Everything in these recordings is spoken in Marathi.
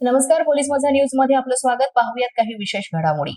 नमस्कार पोलीस माझा न्यूजमध्ये आपलं स्वागत. पाहूयात काही विशेष घडामोडी.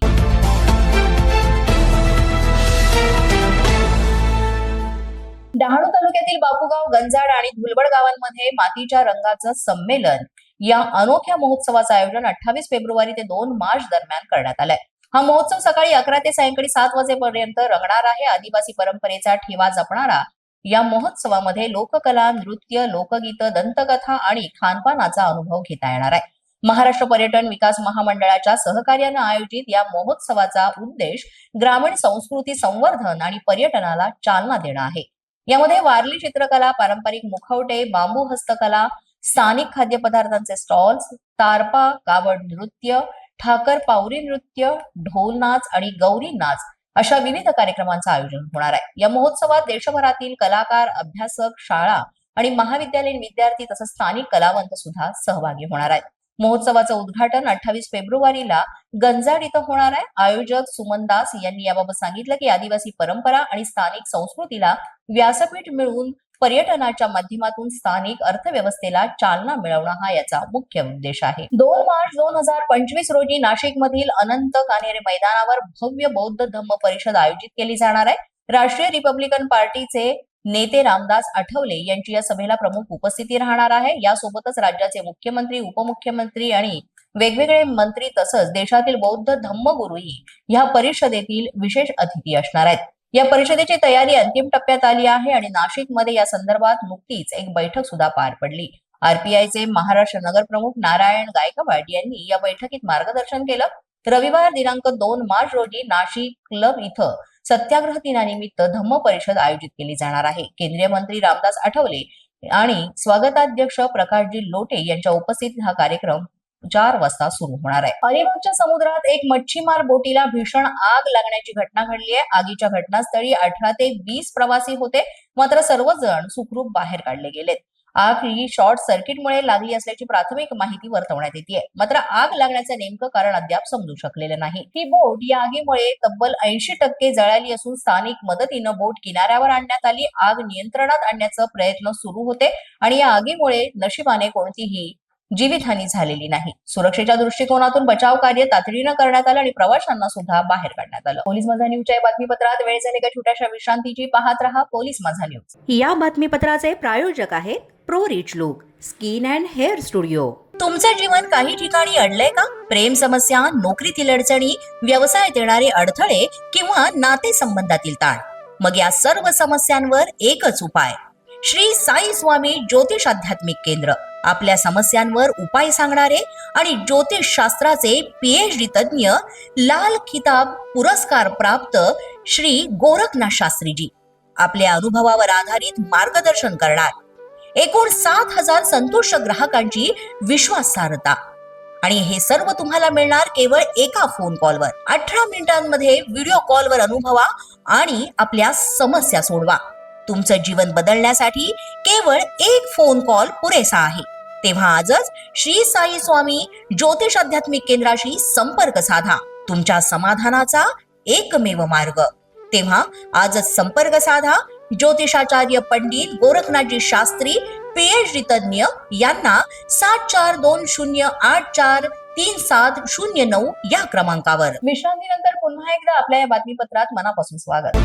डहाणू तालुक्यातील बापूगाव गंजाड आणि धुलबड गावांमध्ये मातीच्या रंगाचं संमेलन. या अनोख्या महोत्सवाचं आयोजन अठ्ठावीस फेब्रुवारी ते दोन मार्च दरम्यान करण्यात आलंय. हा महोत्सव सकाळी अकरा ते सायंकाळी सात वाजेपर्यंत रंगणार आहे. आदिवासी परंपरेचा ठेवा जपणारा. या महोत्सवामध्ये लोककला नृत्य लोकगीत दंतकथा आणि खानपानाचा अनुभव घेता येणार आहे. महाराष्ट्र पर्यटन विकास महामंडळाच्या सहकार्यानं आयोजित या महोत्सवाचा उद्देश ग्रामीण संस्कृती संवर्धन आणि पर्यटनाला चालना देणं आहे. यामध्ये वारली चित्रकला पारंपरिक मुखवटे बांबू हस्तकला स्थानिक खाद्यपदार्थांचे स्टॉल्स तारपा कावड नृत्य ठाकर पावरी नृत्य ढोल नाच आणि गौरी नाच अशा विविध कार्यक्रमांचं आयोजन होणार आहे. या महोत्सवात देशभरातील कलाकार अभ्यासक शाळा आणि महाविद्यालयीन विद्यार्थी तसंच स्थानिक कलावंत सुद्धा सहभागी होणार आहेत. महोत्सवाचं उद्घाटन अठ्ठावीस फेब्रुवारीला गंजाड इथं होणार आहे. आयोजक सुमन दास यांनी याबाबत सांगितलं की आदिवासी परंपरा आणि स्थानिक संस्कृतीला व्यासपीठ मिळवून पर्यटनाच्या माध्यमातून स्थानिक अर्थव्यवस्थेला चालना मिळवणं हा याचा मुख्य उद्देश आहे. दोन मार्च दोन हजार पंचवीस रोजी नाशिक मधील अनंत कानेरे मैदानावर भव्य बौद्ध धम्म परिषद आयोजित केली जाणार आहे. राष्ट्रीय रिपब्लिकन पार्टीचे नेते रामदास आठवले यांची या सभेला प्रमुख उपस्थिती राहणार आहे. यासोबतच राज्याचे मुख्यमंत्री उपमुख्यमंत्री आणि वेगवेगळे मंत्री तसंच देशातील बौद्ध धम्मगुरूही या परिषदेतील विशेष अतिथी असणार आहेत. या परिषदेची तयारी अंतिम टप्प्यात आली आहे आणि नाशिकमध्ये या संदर्भात नुकतीच एक बैठक सुद्धा पार पडली. आरपीआयचे महाराष्ट्र नगर प्रमुख नारायण गायकवाड यांनी या बैठकीत मार्गदर्शन केलं. रविवार दिनांक दोन मार्च रोजी नाशिक क्लब इथं सत्याग्रह दिनानिमित्त धम्म परिषद आयोजित केली जाणार आहे. केंद्रीय मंत्री रामदास आठवले आणि स्वागताध्यक्ष प्रकाशजी लोटे यांच्या उपस्थितीत हा कार्यक्रम चार वाजता सुरू होणार आहे. अलिबागच्या समुद्रात एक मच्छीमार बोटीला भीषण आग लागण्याची घटना घडली आहे. आगीच्या घटनास्थळी अठरा ते वीस प्रवासी होते. मात्र सर्वजण सुखरूप बाहेर काढले गेलेत. आग ही शॉर्ट सर्किटमुळे लागली असल्याची प्राथमिक माहिती वर्तवण्यात येते. मात्र आग लागण्याचं नेमकं कारण अद्याप समजू शकलेलं नाही. ही बोट या आगीमुळे तब्बल ऐंशी टक्के जळाली असून स्थानिक मदतीनं बोट किनाऱ्यावर आणण्यात आली. आग नियंत्रणात आणण्याचा प्रयत्न सुरू होते आणि या आगीमुळे नशिबाने कोणतीही जीवितहानी झालेली नाही. सुरक्षेच्या दृष्टिकोनातून बचाव कार्य तातडीनं करण्यात आलं आणि प्रवाशांना सुद्धा बाहेर काढण्यात आलं. पोलीस माझा न्यूजच्या बातमीपत्रात वेळ झाली का? छोट्याशा विश्रांतीची पाहत रहा. Police Majha news. या बातमीपत्राचे प्रायोजक आहेत pro rich look skin and hair studio तुमचं जीवन काही ठिकाणी अडलंय का? प्रेम समस्या नोकरीतील अडचणी व्यवसायात येणारे अडथळे किंवा नाते संबंधातील ताण? मग या सर्व समस्यांवर एकच उपाय. श्री साई स्वामी ज्योतिष आध्यात्मिक केंद्र. आपल्या समस्यांवर उपाय सांगणारे आणि ज्योतिष शास्त्राचे पीएच डी तज्ज्ञ लाल किताब पुरस्कार प्राप्त श्री गोरखनाथ शास्त्रीजी. आपल्या अनुभवावर आधारित मार्गदर्शन करणार एकूण सात हजार संतुष्ट ग्राहकांची विश्वासार्हता. आणि हे सर्व तुम्हाला मिळणार केवळ एका फोन कॉलवर अठरा मिनिटांमध्ये व्हिडिओ कॉलवर अनुभवा आणि आपल्या समस्या सोडवा. तुमचं जीवन बदलण्यासाठी केवळ एक फोन कॉल पुरेसा आहे. तेव्हा आजच श्री साई स्वामी ज्योतिष आध्यात्मिक केंद्राशी संपर्क साधा. तुमच्या समाधानाचा एकमेव मार्ग. तेव्हा आजच संपर्क साधा ज्योतिषाचार्य पंडित गोरखनाथजी शास्त्री पीएचडी तज्ज्ञ यांना सात चार दोन शून्य आठ चार तीन सात शून्य नऊ या क्रमांकावर. विश्रांतीनंतर पुन्हा एकदा आपल्या या बातमीपत्रात मनापासून स्वागत.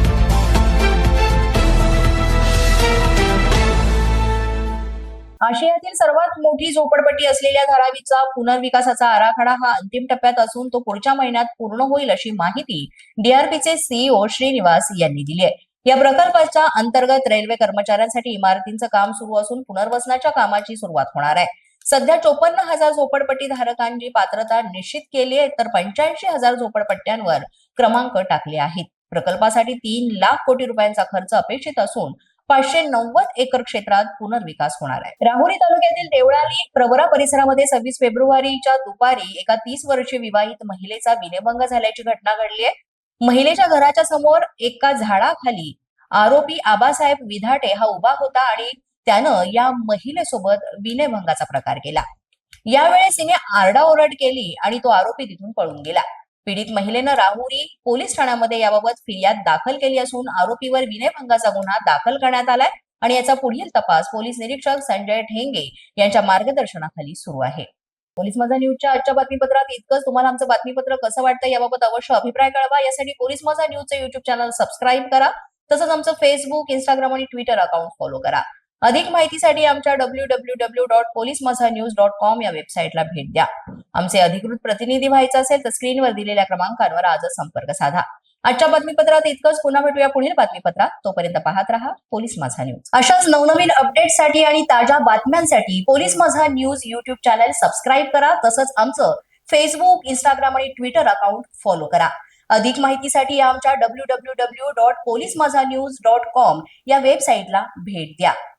आशियातील सर्वात मोठी झोपडपट्टी असलेल्या धारावीचा पुनर्विकासाचा आराखडा हा अंतिम टप्प्यात असून तो पुढच्या महिन्यात पूर्ण होईल अशी माहिती डीआरपीचे सीईओ श्रीनिवास यांनी दिली आहे. या प्रकल्पाच्या अंतर्गत रेल्वे कर्मचाऱ्यांसाठी इमारतींचं काम सुरू असून पुनर्वसनाच्या कामाची सुरुवात होणार आहे. सध्या चोपन्न हजार झोपडपट्टी धारकांची पात्रता निश्चित केली आहे तर पंच्याऐंशी हजार झोपडपट्ट्यांवर क्रमांक टाकले आहेत. प्रकल्पासाठी तीन लाख कोटी रुपयांचा खर्च अपेक्षित असून पाचशे नव्वद एकर क्षेत्रात पुनर्विकास होणार आहे. राहुरी तालुक्यातील देवळाली प्रवरा परिसरामध्ये सव्वीस फेब्रुवारीच्या दुपारी एका तीस वर्षीय विवाहित महिलेचा विनयभंग झाल्याची घटना घडली आहे. महिलेच्या घराच्या समोर एका झाडाखाली आरोपी आबासाहेब विधाटे हा उभा होता आणि त्यानं या महिलेसोबत विनयभंगाचा प्रकार केला. यावेळेस तिने आरडाओरड केली आणि तो आरोपी तिथून पळून गेला. पीडित महिलेनं राहुरी पोलीस ठाण्यामध्ये याबाबत फिर्याद दाखल केली असून आरोपीवर विनयभंगाचा गुन्हा दाखल करण्यात आलाय आणि याचा पुढील तपास पोलीस निरीक्षक संजय ठेंगे यांच्या मार्गदर्शनाखाली सुरू आहे. पोलीस माझा न्यूजच्या आजच्या बातमीपत्रात इतकंच. तुम्हाला आमचं बातमीपत्र कसं वाटतं याबाबत अवश्य अभिप्राय कळवा. यासाठी पोलीस माझा न्यूजचं युट्यूब चॅनल सबस्क्राईब करा. तसंच आमचं फेसबुक इंस्टाग्राम आणि ट्विटर अकाउंट फॉलो करा. अधिक माहितीसाठी आमच्या W W W dot police Majha news dot com या वेबसाईटला भेट द्या. आमचे अधिकृत प्रतिनिधी व्हायचं असेल तर स्क्रीनवर दिलेल्या क्रमांकांवर आजच संपर्क साधा. आजच्या बातमीपत्रात इतकंच. पुन्हा भेटूया पुढील बातमीपत्रात. तोपर्यंत पाहत रहा पोलीस माझा न्यूज अशाच नवनवीन अपडेटसाठी आणि ताज्या बातम्यांसाठी police Majha news YouTube channel subscribe करा. तसंच आमचं फेसबुक इंस्टाग्राम आणि ट्विटर अकाउंट फॉलो करा. अधिक माहितीसाठी आमच्या W W W dot police Majha news dot com या वेबसाईटला भेट द्या.